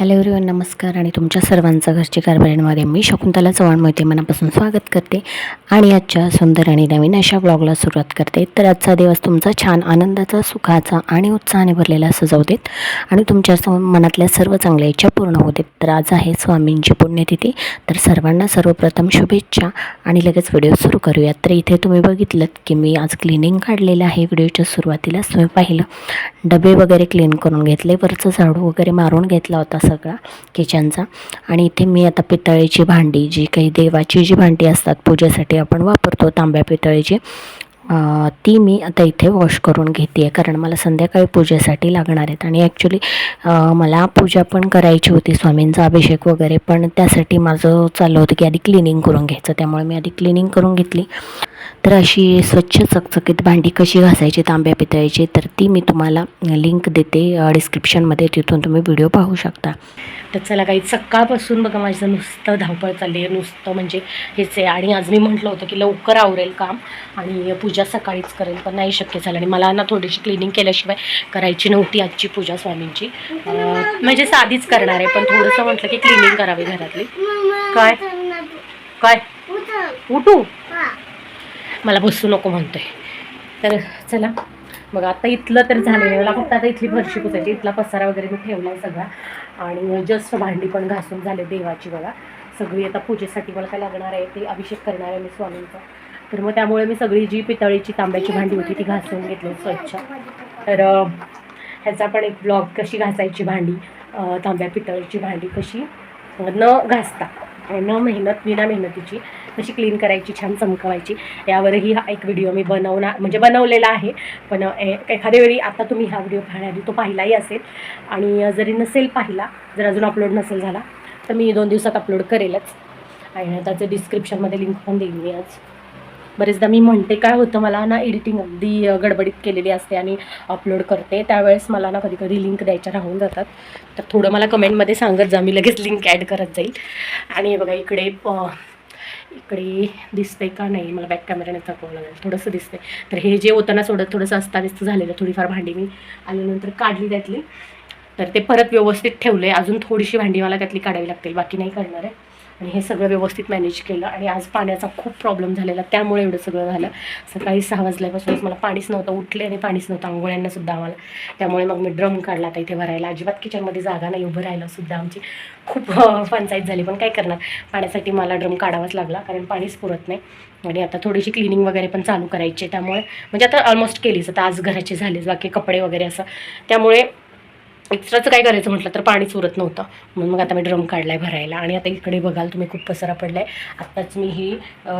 Hello everyone नमस्कार आणि तुमच्या सर्वांचं घरचे कारभारीमध्ये मी शकुंतला चव्हाण मोहिते मनापासून स्वागत करते. आणि आजच्या सुंदर आणि नवीन अशा ब्लॉगला सुरुवात करते. तर आजचा दिवस तुमचा छान आनंदाचा सुखाचा आणि उत्साहाने भरलेला सजवू देत आणि तुमच्या सम मनातल्या सर्व चांगल्या इच्छा पूर्ण होते तर आज आहे स्वामींची पुण्यतिथी. तर सर्वांना सर्वप्रथम शुभेच्छा आणि लगेच व्हिडिओ सुरू करूयात. तर इथे तुम्ही बघितलं की मी आज क्लिनिंग काढलेलं आहे व्हिडिओच्या सुरुवातीलाच तुम्ही पाहिलं. डबे वगैरे क्लीन करून घेतले. वरचं झाडू वगैरे मारून घेतला होता. सगळा किचनचा आणि इथे मी आता पितळेची भांडी जी काही देवाची जी भांडी असतात पूजेसाठी आपण वापरतो तांब्या पितळेची ती मी आता इथे वॉश करून घेते आहे कारण मला संध्याकाळी पूजेसाठी लागणार आहेत. आणि ॲक्च्युली मला पूजा पण करायची होती स्वामींचा अभिषेक वगैरे पण त्यासाठी माझं चाललं होतं की आधी क्लिनिंग करून घ्यायचं. त्यामुळे मी आधी क्लिनिंग करून घेतली. तर अशी स्वच्छ चकचकीत भांडी कशी घासायची तांब्या पितळेची तर ती मी तुम्हाला लिंक देते डिस्क्रिप्शनमध्ये तिथून तुम्ही व्हिडिओ पाहू शकता. तर चला काही सकाळपासून बघा माझं नुसतं धावपळ चालली आहे नुसतं म्हणजे हेच आहे. आणि आज मी म्हटलं होतं की लवकर आवरेल काम आणि पूजा सकाळीच करेल पण नाही शक्य झालं. आणि मला ना थोडीशी क्लिनिंग केल्याशिवाय करायची नव्हती आजची पूजा स्वामींची. म्हणजे साधीच करणार आहे पण थोडंसं म्हटलं की क्लिनिंग करावी घरातली. काय? काय? उठू? मला बसू नको म्हणतोय. तर चला मग आता इथलं तर झालेलं मला फक्त आता इथली फरशी पुसायची इथला पसारा वगैरे मी ठेवला आहे सगळा. आणि जस्ट भांडी पण घासून झाले देवाची बघा. सगळी आता पूजेसाठी मला काय लागणार आहे ते अभिषेक करणार आहे मी स्वामींचा. तर मग त्यामुळे मी सगळी जी पितळीची तांब्याची भांडी होती ती घासून घेतली स्वच्छ. तर ह्याचा पण एक ब्लॉग कशी घासायची भांडी तांब्या पितळीची भांडी कशी न घासता. न मेहनत विना मेहनतीची कशी क्लीन करायची छान चमकवायची यावरही हा एक व्हिडिओ मी बनवणार म्हणजे बनवलेला आहे. पण ए- एखाद्या वेळी आता तुम्ही हा व्हिडिओ पाहण्याआधी तो पाहिलाही असेल. आणि जरी नसेल पाहिला जर अजून अपलोड नसेल झाला तर मी दोन दिवसात अपलोड करेलच. आणि त्याचं डिस्क्रिप्शनमध्ये लिंक पण देईन मी आज. बरेचदा मी म्हणते काय होतं मला ना एडिटिंग अगदी गडबडीत केलेली असते आणि अपलोड करते. त्यावेळेस मला ना कधी कधी लिंक द्यायच्या राहून जातात. तर थोडं मला कमेंटमध्ये सांगत जा मी लगेच लिंक ॲड करत जाईल. आणि बघा इकडे इकडे दिसतंय का नाही? मला बॅक कॅमेराने दाखवावं लागेल. थोडंसं दिसतंय. तर हे जे होतं ना सोडत थोडंसं अस्ताव्यस्त झालेलं थोडीफार भांडी मी आल्यानंतर काढली त्यातली. तर ते परत व्यवस्थित ठेवलं आहे अजून थोडीशी भांडी मला त्यातली काढावी लागतील. बाकी नाही करणार आहे. आणि हे सगळं व्यवस्थित मॅनेज केलं आणि आज पाण्याचा खूप प्रॉब्लेम झालेला त्यामुळे एवढं सगळं झालं. सकाळी सहा वाजल्यापासूनच मला पाणीच नव्हतं उठले आणि पाणीच नव्हतं आंघोळ्यांना सुद्धा आम्हाला. त्यामुळे मग मी ड्रम काढला आता इथे भरायला. अजिबात किचनमध्ये जागा नाही उभं राहिलं सुद्धा आमची. खूप अं, पंचायत झाली पण काय करणार? पाण्यासाठी मला ड्रम काढावाच लागला कारण पाणीच पुरत नाही. आणि आता थोडीशी क्लिनिंग वगैरे पण चालू करायची आहे त्यामुळे म्हणजे आता ऑलमोस्ट केलीच. आता आज घराचे झालेच बाकी कपडे वगैरे असं. त्यामुळे एक्स्ट्राचं काय करायचं म्हटलं तर पाणीच उरत नव्हतं. म्हणून मग आता मी ड्रम काढला आहे भरायला आणि आता इकडे बघाल तुम्ही खूप पसरा पडला आहे आत्ताच मी ही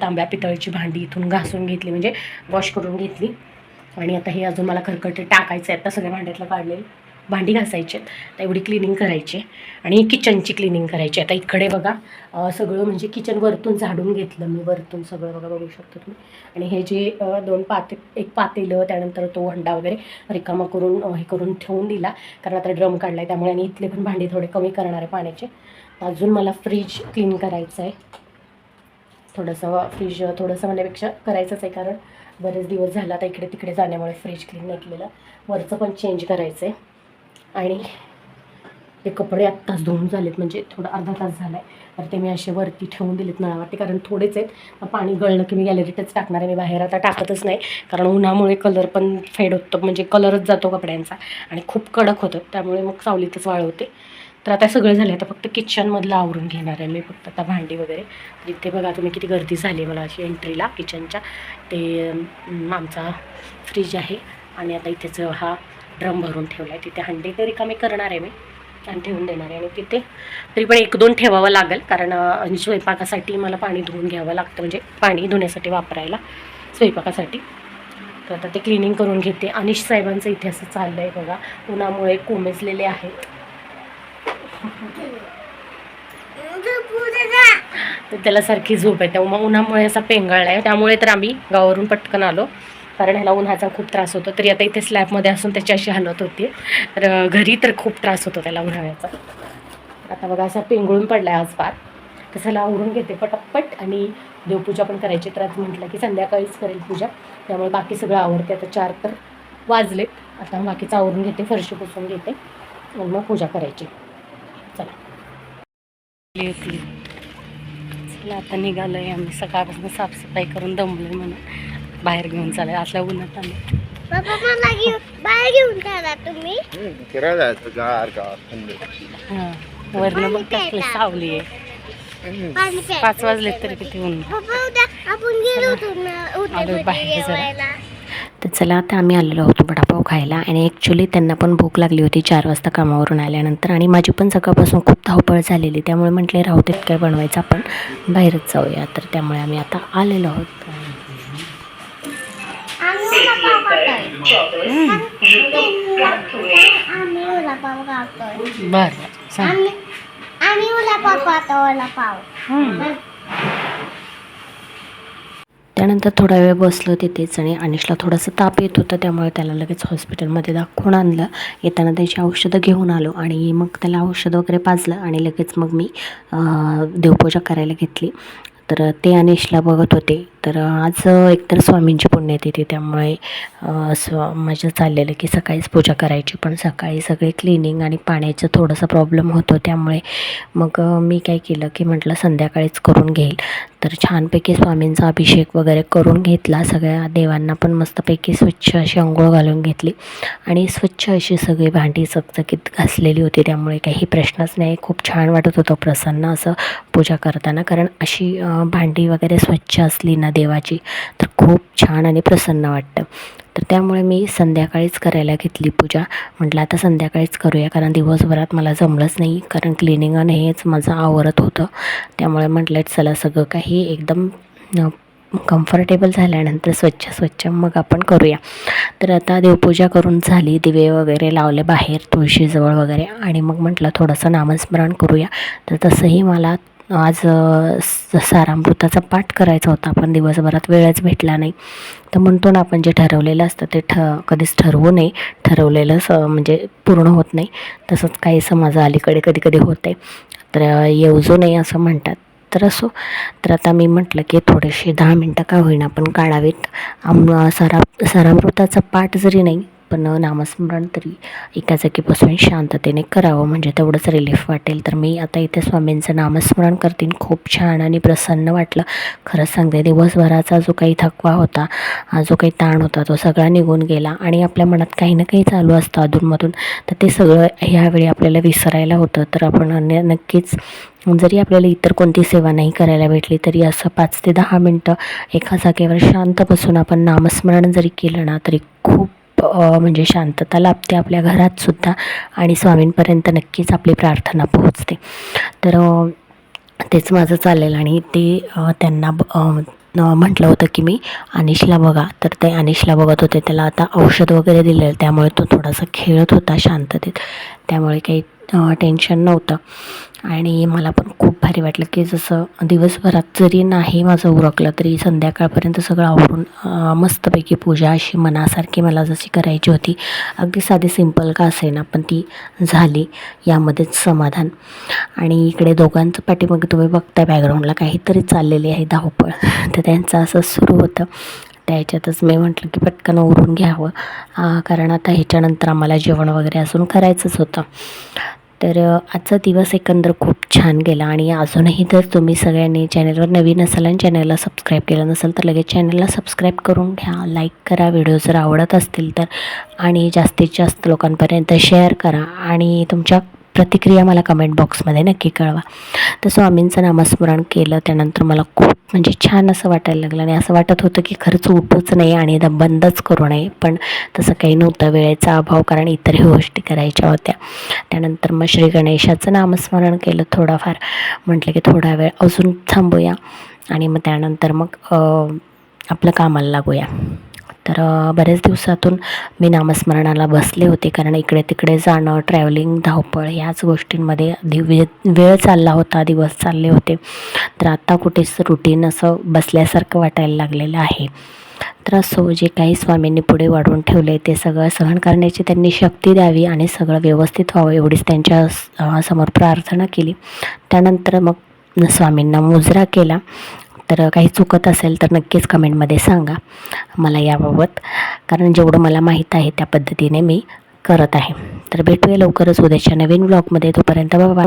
तांब्या पितळीची भांडी इथून घासून घेतली म्हणजे वॉश करून घेतली. आणि आता हे अजून मला खरकटे टाकायचं आहे आता सगळ्या भांड्यातलं काढलेलं. भांडी घासायची. आहेत आता एवढी क्लिनिंग करायची. आहे. आणि किचनची क्लिनिंग करायची. आहे. आता इकडे बघा सगळं म्हणजे किचन वरतून झाडून घेतलं मी वरतून. सगळं बघा बघू शकतो तुम्ही. आणि हे जे दोन पाते एक पातेलं त्यानंतर तो हंडा वगैरे रिकामा करून हे करून ठेवून दिला. कारण आता ड्रम काढला आहे त्यामुळे आणि इथले पण भांडी थोडे कमी करणार आहे पाण्याचे. अजून मला फ्रीज क्लीन करायचं आहे थोडंसं फ्रीज थोडंसं म्हणण्यापेक्षा करायचंच आहे. कारण बरेच दिवस झाला आता इकडे तिकडे जाण्यामुळे फ्रीज क्लीन नाही केलेलं. वरचं पण चेंज करायचं आहे आणि ते कपडे आत्ताच धुवून झालेत म्हणजे थोडं अर्धा तास झाला आहे तर ते मी असे वरती ठेवून दिलेत नळावरती कारण थोडेच आहेत. मग पाणी गळलं की मी गॅलरीतच टाकणार आहे मी बाहेर आता टाकतच नाही. कारण उन्हामुळे कलर पण फेड होतो म्हणजे कलरच जातो कपड्यांचा. आणि खूप कडक होतं त्यामुळे मग सावलीतच वाळवते तर आता सगळं झालं आता फक्त किचनमधलं आवरून घेणार आहे मी फक्त आता भांडी वगैरे. इथे बघा तुम्ही किती गर्दी झाली आहे मला अशी एंट्रीला किचनच्या ते आमचा फ्रीज आहे. आणि आता इथेच हा ड्रम भरून ठेवला आहे तिथे हंडी तरी कमी करणार आहे मी. आणि ठेवून देणार आहे. आणि तिथे तरी पण एक दोन ठेवावं लागेल. कारण स्वयंपाकासाठी मला पाणी धुवून घ्यावं लागतं. म्हणजे पाणी धुण्यासाठी वापरायला स्वयंपाकासाठी. तर आता ते क्लिनिंग करून घेते. अनिश साहेबांचं इथे असं चाललं आहे बघा. उन्हामुळे कोमेजलेले आहेत तर त्याला सारखी झोप आहे त्यामुळे उन्हामुळे असा पेंगाळला आहे त्यामुळे तर आम्ही गावावरून पटकन आलो. कारण ह्याला उन्हाचा खूप त्रास होतो. तरी आता इथे स्लॅबमध्ये असून त्याची अशी हालत होती. तर घरी तर खूप त्रास होतो त्याला उन्हाळ्याचा. आता बघा असा पेंगळून पडला आहे आज फार. तसं आवरून घेते पटपट आणि देवपूजा पण करायची. तर आज म्हटलं की संध्याकाळीच करेल पूजा. त्यामुळे बाकी सगळं आवडते आता चार तर वाजलेत. आता बाकीचं आवरून घेते फरशी पुसून घेते आणि मग पूजा करायची. चला. आली होती चला आता निघालोय आम्ही. सकाळपासून साफसफाई करून दमलो म्हणून. बाहेर घेऊन चालू असल्या उन्हात बाबा मला बाहेर घेऊन चला तुम्ही. फिरायला जायचं गार गार थंड. हां वरनं मग कसली सावली आहे. पाणी प्यायचं. पाच वाजले तरी किती ऊन. बाबा उद्या आपण गेलो होतो ना आलोय उद्या बाहेर जरा. जेवायला. तर चला आता आम्ही आलेलो होतो वडापाव खायला आणि ॲक्च्युली त्यांना पण भूक लागली होती चार वाजता कामावरून आल्यानंतर आणि माझी पण सकाळपासून खूप धावपळ झालेली त्यामुळे म्हटले राहू देत काय बनवायचं आपण बाहेरच जाऊया. तर त्यामुळे आम्ही आता आलेलो आहोत. आम्ही वडापाव खातोय बरं सांग आम्ही आम्ही खातो त्यानंतर थोडा वेळ बसलो तिथेच आणि अनिशला थोडासा ताप येत होता त्यामुळे त्याला लगेच हॉस्पिटलमध्ये दाखवून आणलं. येताना त्याची औषधं घेऊन आलो आणि मग त्याला औषध वगैरे पाजलं आणि लगेच मग मी अं, देवपूजा करायला घेतली. तर ते अनिशला बघत होते. तर आज एकतर स्वामींची पुण्यतिथी त्यामुळे स्व माझं चाललेलं की सकाळीच पूजा करायची. पण सकाळी सगळे क्लिनिंग आणि पाण्याचं थोडंसं प्रॉब्लेम होतो त्यामुळे मग मी काय केलं की म्हटलं संध्याकाळीच करून घेईल. तर छानपैकी स्वामींचा अभिषेक वगैरे करून घेतला. सगळ्या देवांना पण मस्तपैकी स्वच्छ अशी अंघोळ घालून घेतली. आणि स्वच्छ अशी सगळी भांडी चकचकीत घासलेली होती. त्यामुळे काही प्रश्नच नाही. खूप छान वाटत होतं प्रसन्न असं पूजा करताना. कारण अशी भांडी वगैरे स्वच्छ असली ना देवाची तर खूप छान आणि प्रसन्न वाटतं. तर त्यामुळे मी संध्याकाळीच करायला घेतली पूजा. म्हटलं आता संध्याकाळीच करूया कारण दिवसभरात मला जमलंच नाही कारण क्लिनिंग आणि हेच माझं आवरत होतं. त्यामुळे म्हटलं चला सगळं काही एकदम कम्फर्टेबल झाल्यानंतर स्वच्छ स्वच्छ मग आपण करूया. तर आता देवपूजा करून झाली दिवे वगैरे लावले बाहेर तुळशीजवळ वगैरे. आणि मग म्हटलं थोडंसं नामस्मरण करूया. तर तसंही मला आज स- सारामृताचा पाठ करायचा होता. पण दिवसभरात वेळच भेटला नाही. तर म्हणतो ना आपण जे ठरवलेलं असतं ते ठ कधीच ठरवू नये. ठरवलेलं स म्हणजे पूर्ण होत नाही. तसंच काही समाज अलीकडे कधी कधी होते तर अ, येवजू नये असं म्हणतात. तर असो. तर आता मी म्हटलं की थोडेसे दहा मिनटं का होईना आपण काढावेत. आम सारा सारामृताचा पाठ जरी नाही आपण नामस्मरण तरी एका जागेपासून शांततेने करावं म्हणजे तेवढंच रिलीफ वाटेल. तर मी आता इथे स्वामींचं नामस्मरण करते खूप छान आणि प्रसन्न वाटलं. खरंच सांगते दिवसभराचा जो काही थकवा होता हा जो काही ताण होता तो सगळा निघून गेला. आणि आपल्या मनात काही ना काही चालू असतं अधूनमधून. तर ते सगळं ह्यावेळी आपल्याला विसरायला होतं. तर आपण नक्कीच जरी आपल्याला इतर कोणती सेवा नाही करायला भेटली तरी असं पाच ते दहा मिनटं एका जागेवर शांत बसून आपण नामस्मरण जरी केलं ना तरी खूप म्हणजे शांतता लाभते आपल्या घरातसुद्धा आणि स्वामींपर्यंत नक्कीच आपली प्रार्थना पोहोचते. तर तेच माझं चालेल आणि ते त्यांना ब- म्हटलं होतं की मी अनिशला बघा. तर ते अनिशला बघत होते. त्याला आता औषध वगैरे दिलेलं त्यामुळे तो थोडासा खेळत होता शांततेत. त्यामुळे काही टेन्शन नव्हतं. आणि मला पण खूप भारी वाटलं की जसं दिवसभरात जरी नाही माझं उरकलं तरी संध्याकाळपर्यंत सगळं आवरून मस्तपैकी पूजा अशी मनासारखी मला जशी करायची होती. अगदी साधी सिंपल का असेना पण ती झाली. यामध्येच समाधान. आणि इकडे दोघांचं पाठीमागे तुम्ही बघताय बॅकग्राऊंडला काहीतरी चाललेली आहे धावपळ. तर त्यांचं असं सुरू होतं. त्याच्यातच मी म्हटलं की पटकन उरून घ्यावं. कारण आता ह्याच्यानंतर आम्हाला जेवण वगैरे अजून करायचंच होतं. तर आजचा दिवस एकंदर खूप छान गेला आणि अजूनही जर तुम्ही सगळ्यांनी चॅनलवर नवीन असाल आणि चॅनलला सबस्क्राईब केलं नसेल तर लगेच चॅनलला सबस्क्राईब करून घ्या. लाईक करा व्हिडिओ जर आवडत असतील तर आणि जास्तीत जास्त लोकांपर्यंत शेअर करा आणि तुमच्या प्रतिक्रिया मला कमेंट बॉक्समध्ये नक्की कळवा. तर स्वामींचं नामस्मरण केलं त्यानंतर मला खूप म्हणजे छान असं वाटायला लागलं. आणि असं वाटत होतं की खरंच उठूच नाही आणि एकदा बंदच करू नये. पण तसं काही नव्हतं. वेळेचा अभाव कारण इतरही गोष्टी करायच्या होत्या. त्यानंतर मग श्री गणेशाचं नामस्मरण केलं थोडाफार. म्हटलं की थोडा वेळ अजून थांबूया. आणि मग त्यानंतर मग आपलं कामाला लागूया. तर बऱ्याच दिवसातून मी नामस्मरणाला बसले होते. कारण इकडे तिकडे जाणं ट्रॅव्हलिंग धावपळ ह्याच गोष्टींमध्ये दिवे वेळ चालला होता दिवस चालले होते. तर आत्ता कुठेच रुटीन असं बसल्यासारखं वाटायला लागलेलं आहे. तर असो जे काही स्वामींनी पुढे वाढवून ठेवले ते सगळं सहन करण्याची त्यांनी शक्ती द्यावी आणि सगळं व्यवस्थित व्हावं एवढीच त्यांच्यासमोर प्रार्थना केली. त्यानंतर मग स्वामींना मुजरा केला. तर काही चुकत असेल तर नक्कीच कमेंटमध्ये सांगा मला याबाबत. कारण जेवढं मला माहीत आहे त्या पद्धतीने मी करत आहे. तर भेटूया लवकरच उद्याच्या नवीन ब्लॉगमध्ये तोपर्यंत बाबा